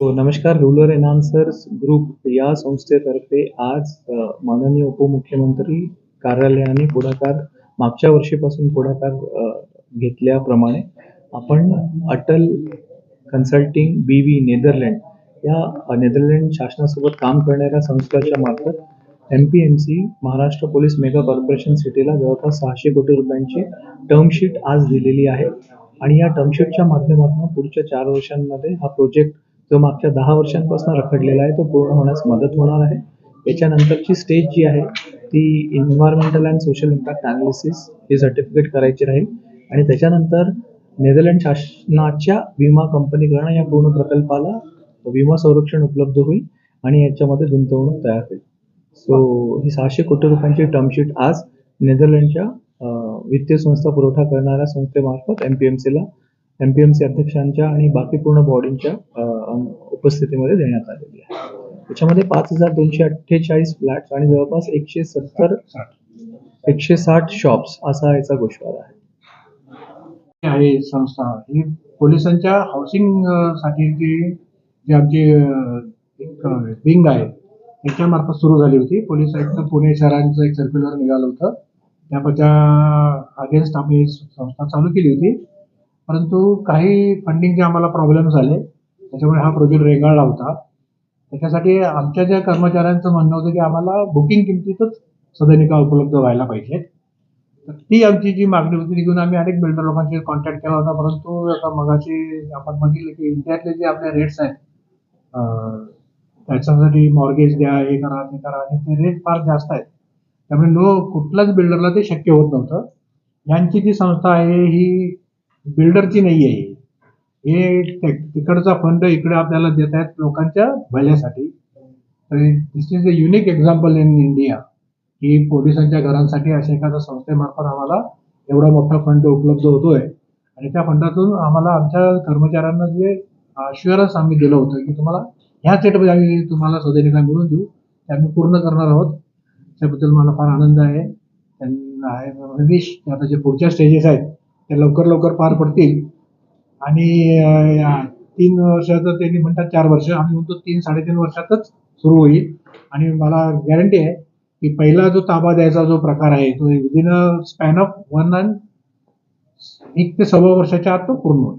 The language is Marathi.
हो नमस्कार रुरल एनान्सर्स ग्रुप या संस्थेतर्फे आज अ, माननीय उपमुख्यमंत्री कार्यालयाने पुढाकार मागच्या वर्षीपासून पुढाकार अ, घेतल्याप्रमाणे आपण Atal consulting B V Netherland या अ, नेदरलँड शासनासोबत काम करणाऱ्या संस्थेच्या मार्फत M P M C Maharashtra police mega corporation सिटीला जवळपास सहाशे कोटी रुपयांची टर्मशीट आज दिलेली आहे. आणि या टर्मशीटच्या माध्यमातून पुढच्या चार वर्षांमध्ये हा प्रोजेक्ट जो मागच्या दहा वर्षांपासून रखडलेला आहे तो पूर्ण होण्यास मदत होणार आहे. याच्यानंतरची स्टेज जी आहे ती environmental and social impact analysis हे सर्टिफिकेट करायची राहील. आणि त्याच्यानंतर नेदरलँड शासनाच्या विमा कंपनीकडनं या पूर्ण प्रकल्पाला विमा संरक्षण उपलब्ध होईल आणि याच्यामध्ये गुंतवणूक तयार होईल. सो ही सहाशे कोटी रुपयांची टर्मशीट आज नेदरलँडच्या वित्तीय संस्था पुरवठा करणाऱ्या संस्थेमार्फत एम पी एम सीला एम पी एम सी अध्यक्षांच्या आणि बाकी पूर्ण बॉडींच्या उपस्थितीमध्ये देण्यात आलेली आहे. त्याच्यामध्ये पाच हजार दोनशे अठ्ठेचाळीस फ्लॅट्स आणि जवळपास एकशे सत्तर एकशे साठ शॉप्स असा याचा गोषवारा आहे. आहे संस्था ही पोलिसांच्या हाऊसिंगसाठी जे आमची एक विंग आहे त्याच्यामार्फत सुरू झाली होती. पोलीस आयुक्त पुणे शहरांचं एक सर्क्युलर निघालं होतं. त्या त्या अगेन्स्ट आम्ही संस्था चालू केली होती. परंतु काही फंडिंगचे आम्हाला प्रॉब्लेम झाले. त्याच्यामुळे हा प्रोजेक्ट रेंगाळला होता. त्याच्यासाठी आमच्या ज्या कर्मचाऱ्यांचं म्हणणं होतं की आम्हाला बुकिंग किमतीतच सदनिका उपलब्ध व्हायला पाहिजेत तर ती आमची जी मागणी होती ती घेऊन आम्ही अनेक बिल्डर लोकांशी कॉन्टॅक्ट केला होता. परंतु आता मगाशी आपण बघितलं की इंडियातले जे आपले रेट्स आहेत त्याच्यासाठी मॉर्गेज द्या हे करा ते करा आणि ते रेट फार जास्त आहेत. त्यामुळे नो कुठल्याच बिल्डरला ते शक्य होत नव्हतं. यांची जी संस्था आहे ही बिल्डरची नाही आहे हे तिकडचा फंड इकडे आपल्याला देत आहेत लोकांच्या भल्यासाठी. This is a unique example in India की पोलिसांच्या घरांसाठी अशा एखाद्या संस्थेमार्फत आम्हाला एवढा मोठा फंड उपलब्ध होतोय. आणि त्या फंडातून आम्हाला आमच्या कर्मचाऱ्यांना जे अश्युरन्स आम्ही दिलं होतं की तुम्हाला ह्या सेटमध्ये आम्ही तुम्हाला सदैनिका मिळून देऊ. ते आम्ही पूर्ण करणार आहोत. त्याबद्दल मला फार आनंद आहे. त्यांना आहे रमेश आता जे पुढच्या स्टेजेस आहेत ते लवकर लवकर पार पडतील. आणि तीन वर्षाचं त्यांनी म्हणतात चार वर्ष. आम्ही म्हणतो तीन साडेतीन वर्षातच सुरू होईल. आणि मला गॅरंटी आहे की पहिला जो ताबा द्यायचा जो प्रकार आहे तो within a span of one and एक ते सव्वा वर्षाच्या आत तो पूर्ण होईल.